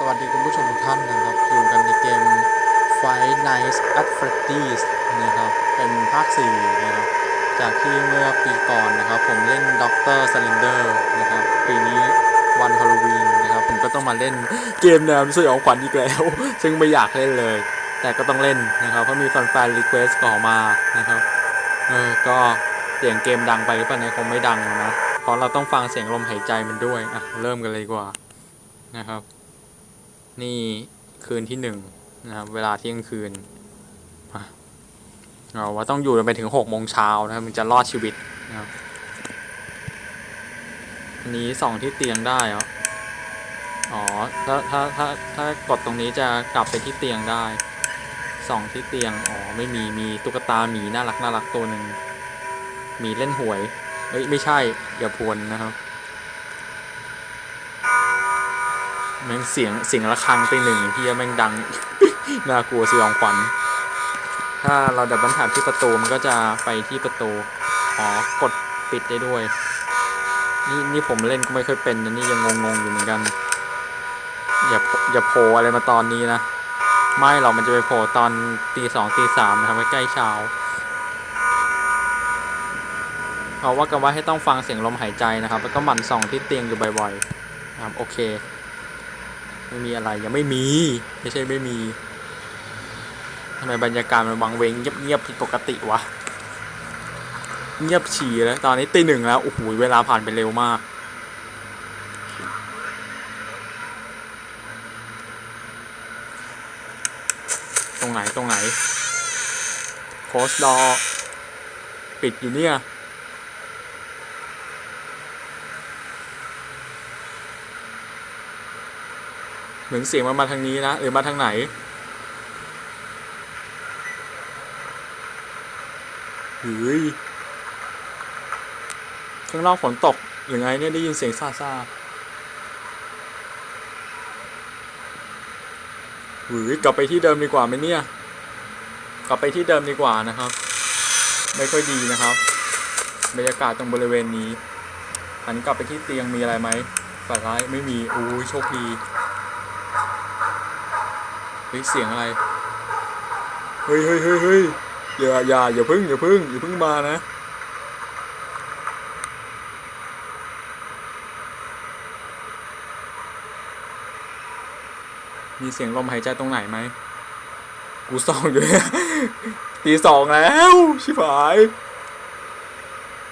สวัสดีคุณผู้ชมทุกท่านนะครับ อยู่กันในเกม Five Nights at Freddy's นะครับ เป็นภาค 4 นะครับ จากที่เมื่อปีก่อนนะครับ ผมเล่น Doctor Slender นะครับ ปีนี้วันฮาโลวีนนะครับ ผมก็ต้องมาเล่นเกมแนวสยองขวัญอีกแล้ว ซึ่งไม่อยากเล่นเลย แต่ก็ต้องเล่นนะครับ เพราะมีแฟนๆรีเควสต์ขอมานะครับ เออ ก็เสียงเกมดังไปหรือเปล่าเนี่ยคงไม่ดังนะ เพราะเราต้องฟังเสียงลมหายใจมันด้วย อะ เริ่มกันเลยดีกว่านะครับ นี่คืนที่หนึ่งนะครับเวลาเที่ยงคืนเราว่าต้องอยู่ไปถึงหกโมงเช้านะครับมันจะรอดชีวิตนะครับอันนี้ส่องที่เตียงได้เหรออ๋อถ้าถ้าถ้าถ้ากดตรงนี้จะกลับไปที่เตียงได้ส่องที่เตียงอ๋อไม่มีมีตุ๊กตาหมีน่ารักน่ารักตัวหนึ่งหมีเล่นหวยเอ้ยไม่ใช่อย่าพวนนะครับ แม่งเสียงเสียงระฆังตีหนึ่งที่แม่งดัง น่ากลัวสยองขวัญ ถ้าเราดับบันทัดที่ประตูมันก็จะไปที่ประตูอ๋อกดปิดได้ด้วย นี่นี่ผมเล่นก็ไม่ค่อยเป็นนะนี่ยังงงๆอยู่เหมือนกัน อย่าโผอย่าโผล่อะไรมาตอนนี้นะ ไม่หรอกมันจะไปโผล่ตอนตีสองตีสามนะครับใกล้เช้าเขาว่ากันว่าให้ต้องฟังเสียงลมหายใจนะครับ แล้วก็หมั่นส่องที่เตียงอยู่บ่อยๆนะครับโอเค ไม่มีอะไรยังไม่มีไม่ใช่ไม่มีทำไมบรรยากาศมันวังเวงเงียบๆผิดปกติวะเงียบฉี่แล้วตอนนี้ตีหนึ่งแล้วโอ้โหเวลาผ่านไปเร็วมาก ตรงไหนตรงไหนโคสดอปิดอยู่เนี่ย เหมือนเสียงมันมาทางนี้นะหรือมาทางไหน เฮ้ย ข้างนอกฝนตกหรือไงเนี่ยได้ยินเสียงซาซาเฮ้ยกลับไปที่เดิมดีกว่าไหมเนี่ย กลับไปที่เดิมดีกว่านะครับ ไม่ค่อยดีนะครับ บรรยากาศตรงบริเวณนี้หันกลับไปที่เตียงมีอะไรไหมฝันร้ายไม่มี อู้ยโชคดี เฮ้ยเสียงอะไร เฮ้ยเฮ้ยเฮ้ยเฮ้ยอย่าอย่าอย่าพึ่งอย่าพึ่งอย่าพึ่งมานะ มีเสียงลมหายใจตรงไหนไหม กูส่องอยู่เนี่ยตีสองแล้ว ชิบหาย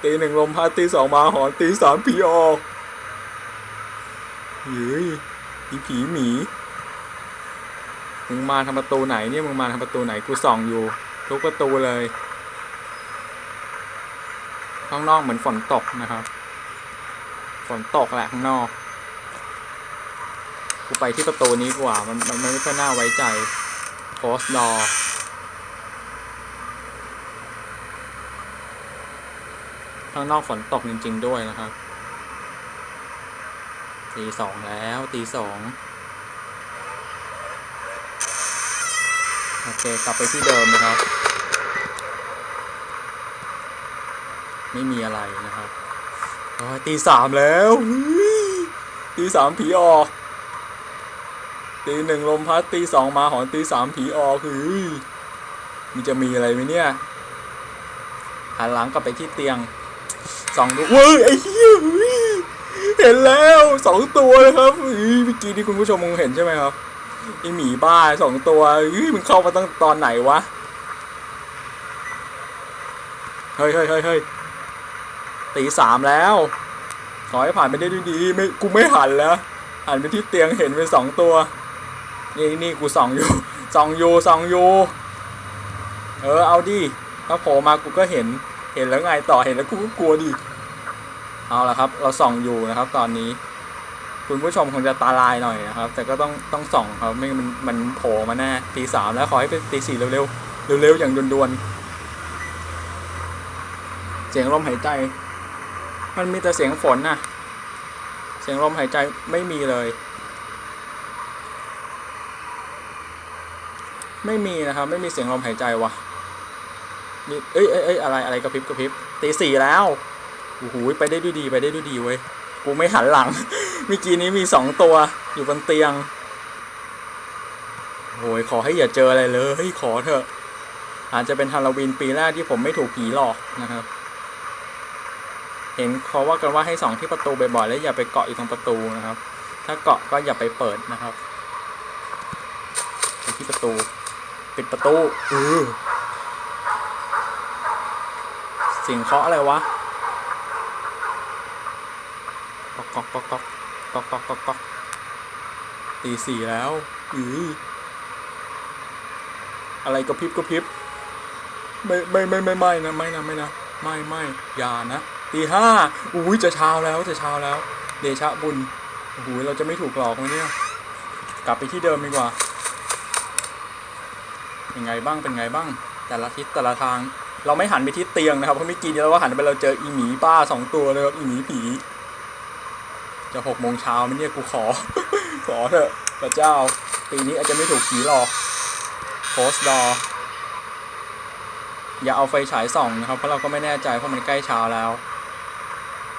ตีหนึ่งลมพัดตีสองมาหอนตีสามผีออกเฮ้ยผีผีหมี มึงมาทำประตูไหนเนี่ยมึงมาทำประตูไหนกูส่องอยู่ ทุกประตูเลยข้างนอกเหมือนฝนตกนะครับ ฝนตกแหละข้างนอก กูไปที่ประตูนี้กว่ามันมันไม่ค่อยน่าไว้ใจโ o สดอข้างนอกฝนตกจริง ๆ ด้วยนะครับตีสองแล้วตีสอง โอเคกลับไปที่เดิมนะครับ ไม่มีอะไรนะครับโอ้ยตีสามแล้วตีสามผีออกตีหนึ่งลมพัดตีสองมาหอนตีสามผีออกเฮ้ยมันจะมีอะไรไหมเนี่ยหันหลังกลับไปที่เตียงสองดูเว้ยไอ้เหี้ยเห็นแล้วสองตัวนะครับเมื่อกี้ที่คุณผู้ชมคงเห็นใช่ไหมครับ ไอหมีบ้าสองตัวเฮ้ยมันเข้ามาตั้งตอนไหนวะ เฮ้ยเฮ้ยเฮ้ยเฮ้ยตีสามแล้ว ขอให้ผ่านไปได้ด้วยดีไม่กูไม่หันแล้วหันไปที่เตียงเห็นเป็นสองตัว นี่นี่กูส่องอยู่ส่องอยู่ส่องอยู่เออเอาดิถ้าโผล่มากูก็เห็นเห็นแล้วไงต่อเห็นแล้วกูก็กลัวดิเอาละครับ เราส่องอยู่นะครับ ตอนนี้ คุณผู้ชมคงจะตาลายหน่อยนะครับ แต่ก็ต้องต้องส่องครับไม่มันมันโผล่มาแน่ตีสามแล้วขอให้เป็นตีสี่เร็วๆเร็วๆอย่างด่วนๆเสียงลมหายใจ มันมีแต่เสียงฝนน่ะเสียงลมหายใจไม่มีเลย ไม่มีนะครับ ไม่มีเสียงลมหายใจวะมีเอ้ยเอ้ยเอ้ยอะไรอะไรกระพริบกระพริบตีสี่แล้วโอ้โหไปได้ด้วยดีไปได้ด้วยดีเว้ยกูไม่หันหลัง เมื่อกี้นี้มีสองตัวอยู่บนเตียงโอ้ยขอให้อย่าเจออะไรเลยขอเถอะ อาจจะเป็นฮาโลวีนปีแรกที่ผมไม่ถูกผีหลอกนะครับ เห็นเขาว่ากันว่าให้ส่องที่ประตูบ่อยๆแล้วอย่าไปเกาะอยู่ตรงประตูนะครับ ถ้าเกาะก็อย่าไปเปิดนะครับไปที่ประตู ปิดประตูเออเสียงเคาะอะไรวะก๊อกก๊อกก๊อกก๊อก ก๊อกก๊อกก๊อกก๊อกตีสี่แล้วอืออะไรกระพริบกระพริบไม่ไม่ไม่ไม่ไม่นะไม่นะไม่นะไม่ไม่อย่านะตีห้าอุ้ยจะเช้าแล้วจะเช้าแล้ว เดชะบุญโอ้โหเราจะไม่ถูกหลอกไหมเนี่ยกลับไปที่เดิมดีกว่าเป็นไงบ้างเป็นไงบ้าง แต่ละทิศแต่ละทาง เราไม่หันไปทิศเตียงนะครับเพราะเมื่อกี้นี้เราก็หันไปเราเจออีหมีป้าสองตัวเลยครับอีหมีผี จะหกโมงเช้าไหมเนี่ยกูขอ ขอเถอะพระเจ้า ปีนี้อาจจะไม่ถูกผีหลอกโพสดออย่าเอาไฟฉายส่องนะครับ เพราะเราก็ไม่แน่ใจเพราะมันใกล้เช้าแล้ว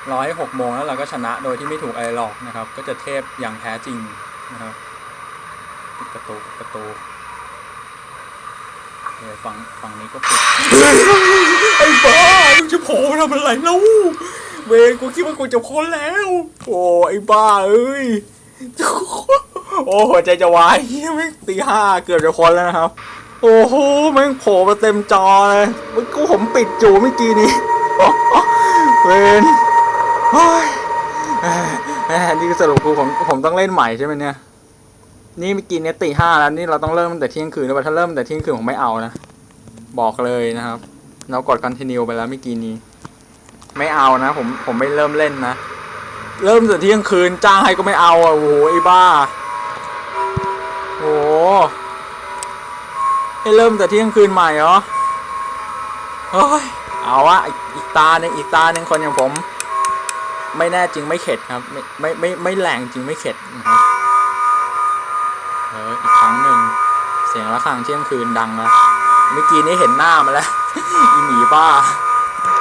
รอให้หกโมงแล้วเราก็ชนะโดยที่ไม่ถูกอะไรหลอกนะครับ ก็จะเทพอย่างแท้จริงนะครับปิดประตูปิดประตูเออฝั่งฝั่งนี้ก็ปิดไอ้บ้ามึงจะโผล่ทำอะไรเล่า เวรกูคิดว่ากูจะพ้นแล้ว โอ้ไอ้บ้าเอ้ย โอ้หัวใจจะวายเฮียแม่งตีห้าเกือบจะพ้นแล้วนะครับ โอ้โหแม่งโผล่มาเต็มจอเลยมันกูผมปิดจูเมื่อกี้นี้เวนโอ้ยนี่คือสรุปคือผมผมต้องเล่นใหม่ใช่ไหมเนี่ย นี่เมื่อกี้เนี่ยตีห้าแล้วนี่เราต้องเริ่มตั้งแต่เที่ยงคืนแล้วถ้าเริ่มตั้งแต่เที่ยงคืนผมไม่เอานะ บอกเลยนะครับ เรากด continue ไปแล้วเมื่อกี้นี้ ไม่เอานะ ผมผมไม่เริ่มเล่นนะ เริ่มแต่เที่ยงคืนจ้างให้ก็ไม่เอาอะโอ้โหไอ้บ้าโอ้โหให้เริ่มแต่เที่ยงคืนใหม่เหรอเฮ้ยเอาวะอีกตาหนึ่งอีกตาหนึ่งคนอย่างผม ไม่แน่จริงไม่เข็ดครับ ไม่ไม่ไม่ไม่แรงจริงไม่เข็ดนะครับเอออีกครั้งหนึ่งเสียงระฆังเที่ยงคืนดังแล้วเมื่อกี้นี้เห็นหน้ามาแล้วอีหมีบ้า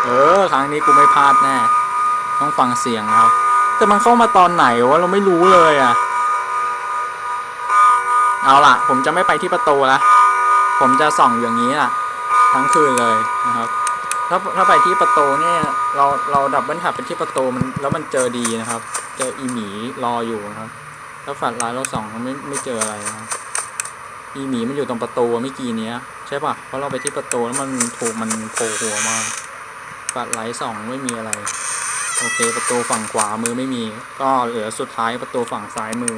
เออ ครั้งนี้กูไม่พลาดแน่ ต้องฟังเสียงครับ แต่มันเข้ามาตอนไหนวะเราไม่รู้เลยอะ เอาล่ะ ผมจะไม่ไปที่ประตูละ ผมจะส่องอย่างนี้ล่ะ ทั้งคืนเลยนะครับ ถ้าถ้าไปที่ประตูเนี่ย เราเราดับเบิลท็บไปที่ประตูมันแล้วมันเจอดีนะครับ เจออีหมีรออยู่นะครับถ้าฝันร้ายเราส่องเราไม่ไม่เจออะไรนะครับอีหมีมันอยู่ตรงประตูเมื่อกี้เนี้ยใช่ปะเพราะเราไปที่ประตูแล้วมันถูกมันโผล่หัวมา ฝัดไหลสองไม่มีอะไร โอเค ประตูฝั่งขวามือไม่มี ก็เหลือสุดท้ายประตูฝั่งซ้ายมือ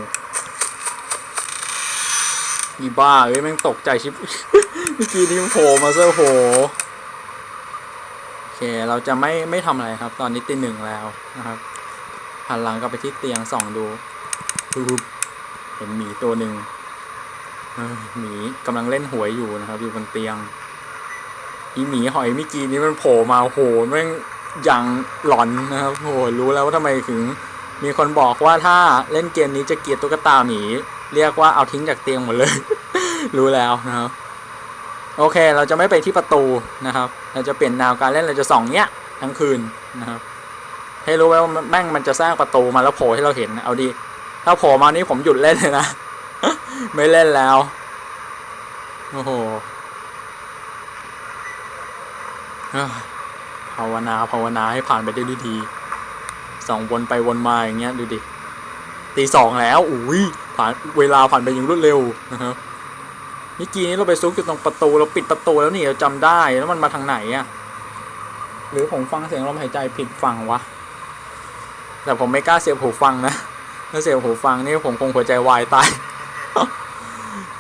อีบ้าเอ้ยแม่งตกใจชิบเมื่อกี้นี่มันโผล่มาซะโหโอเคเราจะไม่ไม่ทำอะไรครับ ตอนนี้ตีหนึ่งแล้วนะครับหันหลังกลับไปที่เตียงส่องดูปุ๊บเห็นหมีตัวหนึ่งหมีกำลังเล่นหวยอยู่นะครับ อยู่บนเตียง อีหมีหอยมื่อกี้นี้มันโผล่มาโหแม่งอย่างหลอนนะครับโหรู้แล้วว่าทำไมถึง มีคนบอกว่าถ้าเล่นเกมนี้จะเกลียดตุ๊กตาหมี เรียกว่าเอาทิ้งจากเตียงหมดเลย รู้แล้วนะครับ โอเค เราจะไม่ไปที่ประตูนะครับ เราจะเปลี่ยนแนวการเล่นเราจะส่องเนี้ยทั้งคืนนะครับ ให้รู้ไว้ว่าแม่งมันจะสร้างประตูมาแล้วโผล่ให้เราเห็นเอาดี ถ้าโผล่มานี่ผมหยุดเล่นเลยนะ ไม่เล่นแล้ว โอ้โหเอ้ย ภาวนาภาวนาให้ผ่านไปได้ด้วยดีสองวนไปวนมาอย่างเงี้ยดูดิตีสองแล้วอุ้ยผ่านเวลาผ่านไปอย่างรวดเร็วนะครับเมื่อกี้นี้เราไปซุกอยู่ตรงประตูเราปิดประตูแล้วนี่เราจำได้แล้วมันมาทางไหนอะหรือผมฟังเสียงลมหายใจผิดฝั่งวะแต่ผมไม่กล้าเสียบหูฟังนะถ้าเสียบหูฟังนี่ผมคงหัวใจวายตาย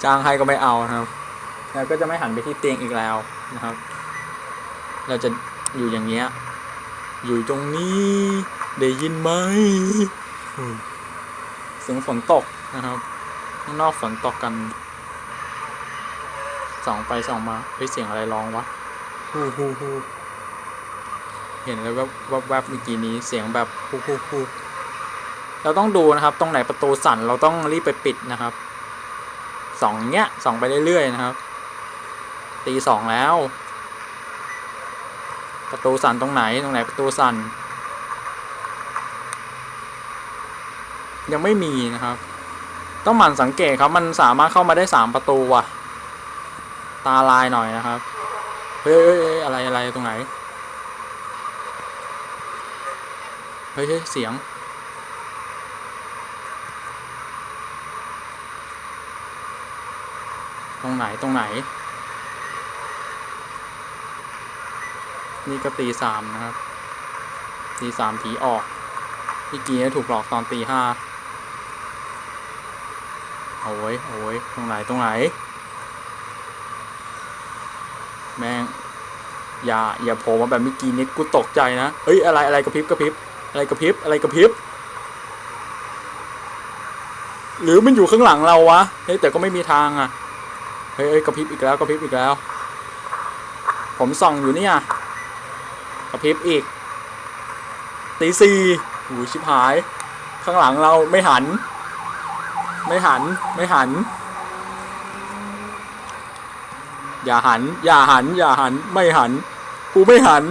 จ้างให้ก็ไม่เอานะครับแล้วก็จะไม่หันไปที่เตียงอีกแล้วนะครับ เราจะอยู่อย่างเงี้ย อยู่ตรงนี้ ได้ยินไหมอืมเสียงฝนตกนะครับข้างนอกฝนตกกันส่องไปส่องมาเฮ้ยเสียงอะไรร้องวะฮู้ฮู้ฮู้เห็นแล้วแวบแวบแวบเมื่อกี้นี้เสียงแบบฮู้ฮู้ฮู้เราต้องดูนะครับ ตรงไหนประตูสั่นเราต้องรีบไปปิดนะครับส่องเนี้ยส่องไปเรื่อยๆนะครับ ตีสองแล้ว ประตูสั่นตรงไหนตรงไหนประตูสั่น ยังไม่มีนะครับ ต้องหมั่นสังเกตครับ มันสามารถเข้ามาได้สามประตูว่ะ ตาลายหน่อยนะครับ เฮ้ยอะไรอะไรตรงไหน เฮ้ยเฮ้ยเสียงตรงไหนตรงไหน นี่ก็ตีสามนะครับ ตีสามผีออกพี่กีเนี่ยถูกหลอกตอนตีห้าโอ้ยโอ้ยตรงไหนตรงไหน แม่ง อย่า อย่าโผล่มาแบบเมื่อกี้นี้กูตกใจนะ เฮ้ย อะไรอะไรกระพริบกระพริบ อะไรกระพริบ อะไรกระพริบ หรือมันอยู่ข้างหลังเราวะ เฮ้ย แต่ก็ไม่มีทางอะ เฮ้ยกระพริบอีกแล้วกระพริบอีกแล้ว ผมส่องอยู่เนี่ย ระพริบอีกตีสี่หูชิบหาย ข้างหลังเราไม่หัน ไม่หันไม่หัน อย่าหัน อย่าหัน อย่าหัน ไม่หัน กูไม่หัน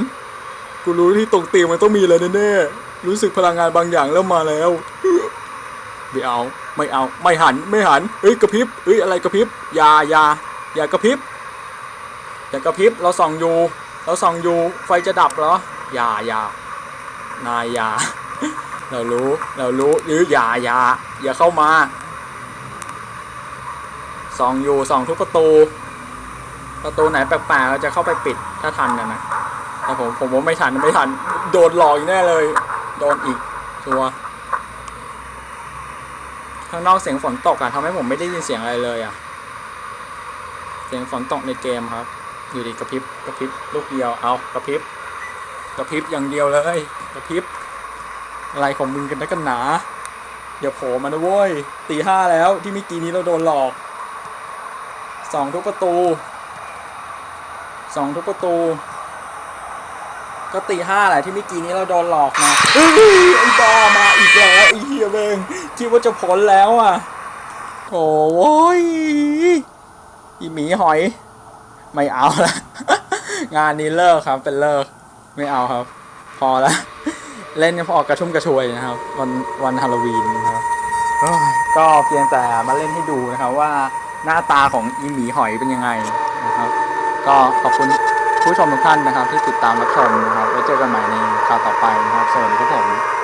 กูรู้ที่ตรงเตียงมันต้องมีอะไรแน่ๆรู้สึกพลังงานบางอย่างเริ่มมาแล้วไม่เอา ไม่เอา ไม่หัน ไม่หันเฮ้ยกระพริบเฮ้ยอะไรกระพริบอย่าอย่าอย่ากระพริบอย่ากระพริบเราส่องอยู่ เราส่องอยู่ไฟจะดับเหรออย่าอย่านายอย่าเรารู้เรารู้หรืออย่าอย่าอย่าเข้ามาส่องอยู่ส่องทุกประตู ประตูไหนแปลกๆเราจะเข้าไปปิดถ้าทันกันนะแต่ผมผมว่าไม่ทันไม่ทัน โดนหลอกอีกแน่เลย โดนอีกชัวข้างนอกเสียงฝนตกอะทำให้ผมไม่ได้ยินเสียงอะไรเลยอะเสียงฝนตกในเกมครับ อยู่ดีกระพริบกระพริบลูกเดียวเอากระพริบกระพริบอย่างเดียวเลยกระพริบอะไรของมึงกันนะกันหนาอย่าโผล่มานะเว้ยตีห้าแล้วที่เมื่อกี้นี้เราโดนหลอกสองทุกประตูสองทุกประตู ก็ตีห้าแหละที่เมื่อกี้นี้เราโดนหลอกมาเฮ้ยไอ้บ้ามาอีกแล้วไอ้เหี้ยเบงคิดว่าจะพ้นแล้วอะโอ้ยอีหมีหอย ไม่เอาละงานนี้เลิกครับ เป็นเลิกไม่เอาครับ พอละเล่นพอกระชุ่มกระชวยนะครับ วันวันฮาโลวีนนะครับก็เพียงแต่มาเล่นให้ดูนะครับว่าหน้าตาของอีหมีหอยเป็นยังไงนะครับ ก็ขอบคุณผู้ชมทุกท่านนะครับ ที่ติดตามรับชมนะครับไว้เจอกันใหม่ในคราวต่อไปนะครับสวัสดีครับผม